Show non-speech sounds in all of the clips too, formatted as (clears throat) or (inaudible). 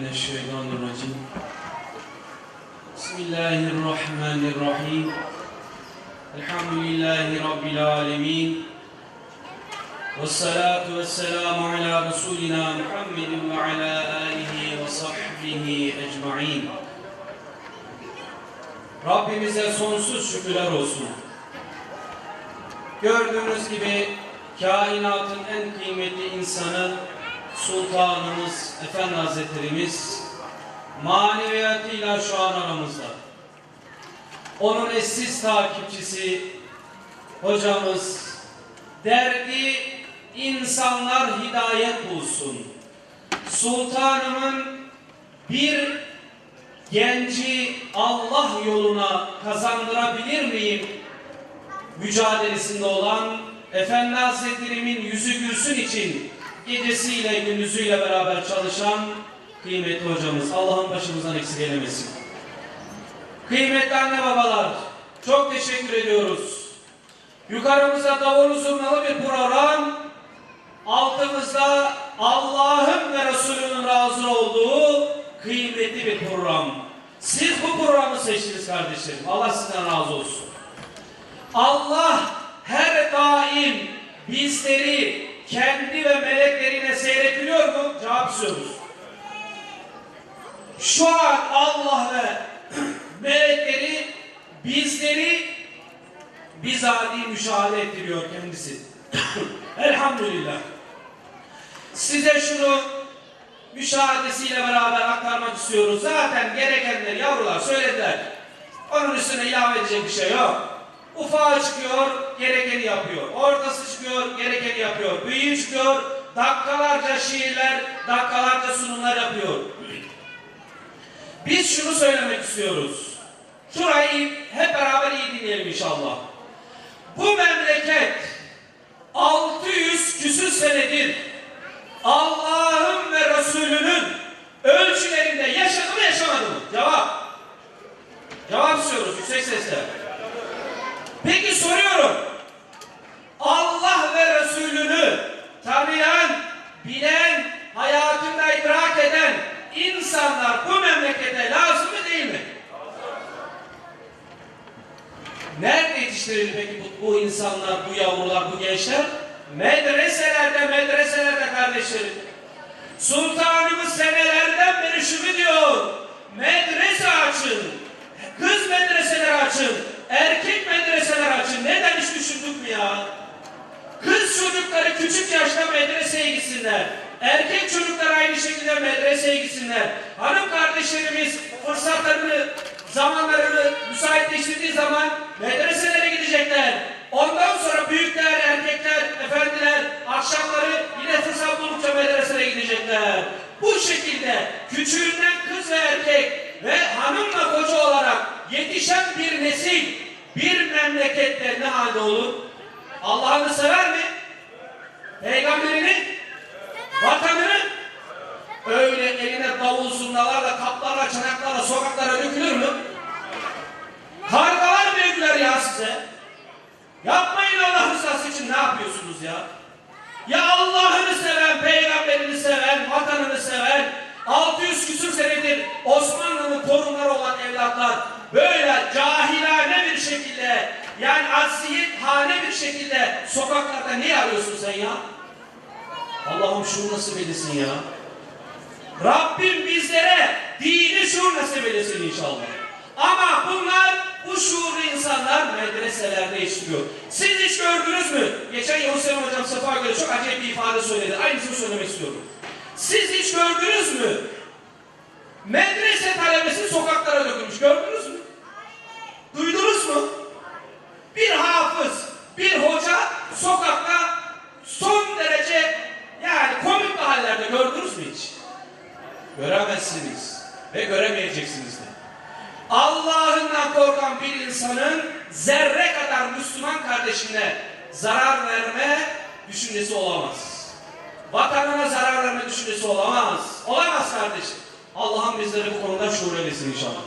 من الشيطان الرجيم بسم الله الرحمن الرحيم الحمد لله رب العالمين والصلاة والسلام على رسولنا محمد وعلى آله وصحبه أجمعين Rabbimize sonsuz şükürler olsun. Gördüğünüz gibi kainatın en kıymetli insanı Sultanımız, Efendi Hazretlerimiz maneviyatıyla şu an aramızda. Onun eşsiz takipçisi, hocamız, derdi insanlar hidayet bulsun. Sultanımın bir genci Allah yoluna kazandırabilir miyim mücadelesinde olan Efendi Hazretlerimin yüzü gülsün için gecesiyle gündüzüyle beraber çalışan kıymetli hocamız. Allah'ın başımızdan eksik eylemesin. Kıymetli anne babalar, çok teşekkür ediyoruz. Yukarımızda davul zurnalı bir program, altımızda Allah'ın ve Resulünün razı olduğu kıymetli bir program. Siz bu programı seçtiniz kardeşlerim. Allah sizden razı olsun. Allah her daim bizleri kendi ve meleklerine seyretiliyor mu? Cevap istiyoruz. Şu an Allah ve (clears throat) melekleri bizleri bizadi müşahede ettiriyor kendisi. (clears throat) Elhamdülillah. Size şunu müşahedesiyle beraber aktarmak istiyoruz. Zaten gerekenleri yavrular söylediler. Onun üstüne ilave edecek bir şey yok. Ufağı çıkıyor, gerekeni yapıyor. Ortası çıkıyor, gerekeni yapıyor. Büyüğü çıkıyor, dakikalarca şiirler, dakikalarca sunumlar yapıyor. Biz şunu söylemek istiyoruz. Şurayı hep beraber iyi dinleyelim inşallah. Bu memleket 600 küsür senedir Allah'ın ve Resulünün ölçülerinde yaşadı mı yaşamadı mı? Cevap. Cevap istiyoruz yüksek sesle. Peki soruyorum. Allah ve Resulünü tanıyan, bilen, hayatında idrak eden insanlar bu memlekete lazım mı değil mi? Nerede yetiştirildi peki bu, bu insanlar, bu yavrular, bu gençler? Medreselerde, medreselerde kardeşlerim. Sultanımız senelerden beri şunu diyor. Medrese açın. Kız medreseleri açın. Erkek medreseler açın. Neden hiç düşündük mü ya? Kız çocukları küçük yaşta medreseye gitsinler. Erkek çocuklar aynı şekilde medreseye gitsinler. Hanım kardeşlerimiz fırsatlarını, zamanlarını müsaitleştirdiği zaman medreselere gidecekler. Ondan sonra büyükler, erkekler, efendiler akşamları yine fırsat buldukça medreselere gidecekler. Bu şekilde küçüğünden kız ve erkek ve hanımla koca olarak yetişen bir nesil bir memlekette ne halde olur? Allah'ını sever mi? Peygamberini? Vatanını? Öyle eline davul zurnalarla, kaplarla, çanaklarla sokaklara dökülür mü? Mı döküler ya size? Yapmayın Allah rızası için ne yapıyorsunuz ya? Ya Allah'ını seven, peygamberini seven, vatanını seven, 600 küsur senedir Osmanlı'nın torunları olan evlatlar böyle cahilane bir şekilde yani hane bir şekilde sokaklarda ne arıyorsun sen ya? Allah'ım şunu nasip eylesin ya. Rabbim bizlere dini şuur nasip eylesin inşallah. Ama bunlar bu şuurlu insanlar medreselerde yetiştiriyor. Siz hiç gördünüz mü? Geçen yıl Hüseyin Hocam Sefa göre çok acayip bir ifade söyledi. Aynısını söylemek istiyorum. Siz hiç gördünüz mü? Medrese talebesi sokaklara dökülmüş. Gördünüz mü? Duydunuz mu? Bir hafız, bir hoca sokakta son derece yani komik mahallelerde gördünüz mü hiç? Göremezsiniz ve göremeyeceksiniz de. Allah'ından korkan bir insanın zerre kadar Müslüman kardeşine zarar verme düşüncesi olamaz. Vatanına zarar verme düşüncesi olamaz. Olamaz kardeşim. Allah'ım bizleri bu konuda şuur eylesin inşallah.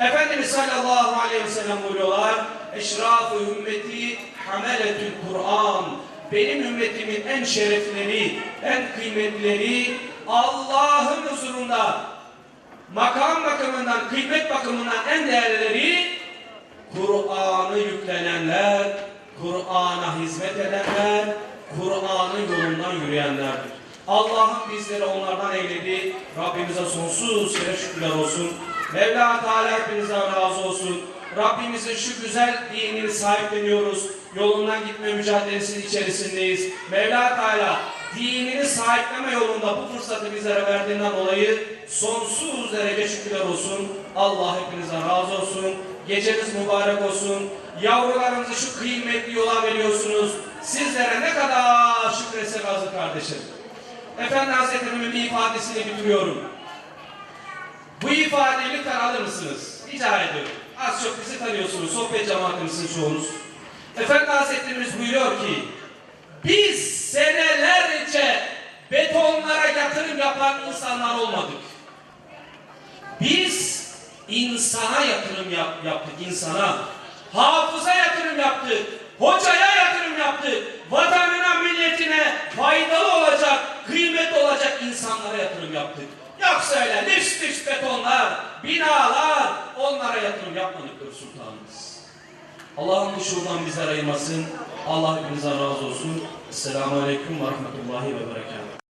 Efendimiz sallallahu aleyhi ve sellem buyuruyorlar. Eşraf-ı ümmeti hameletül Kur'an. Benim ümmetimin en şerefleri, en kıymetlileri Allah'ın huzurunda makam bakımından, kıymet bakımından en değerlileri Kur'an'ı yüklenenler, Kur'an'a hizmet edenler, Kur'an'ın yolundan yürüyenlerdir. Allah'ım bizleri onlardan eyledi. Rabbimize sonsuz şükürler olsun. Mevla Teala hepinizden razı olsun. Rabbimizin şu güzel dinini sahipleniyoruz. Yolundan gitme mücadelesinin içerisindeyiz. Mevla Teala dinini sahipleme yolunda bu fırsatı bizlere verdiğinden dolayı sonsuz derece şükürler olsun. Allah hepinizden razı olsun. Geceniz mübarek olsun. Yavrularınızı şu kıymetli yola veriyorsunuz. Sizlere ne kadar şükretsek azı kardeşim. Efendi Hazretlerimin bir ifadesini bitiriyorum. Bu ifadeyi lütfen alır mısınız? Rica ediyorum. Az çok bizi tanıyorsunuz. Sohbet cemaatimizin çoğunuz. Efendi Hazretlerimiz buyuruyor ki biz senelerce betonlara yatırım yapan insanlar olmadık. Biz insana yatırım yap, yaptık, insana. Hafıza yatırım yaptık, hocaya yatırım yaptık. Vatanına, milletine faydalı olacak, kıymetli olacak insanlara yatırım yaptık. Yoksa öyle lüks lüks betonlar, binalar, onlara yatırım yapmadık sultanımız. Allah'ın bu şuradan bizler ayırmasın. Allah hepinizden razı olsun. Esselamu Aleyküm ve Rahmetullahi ve Berekatuhu.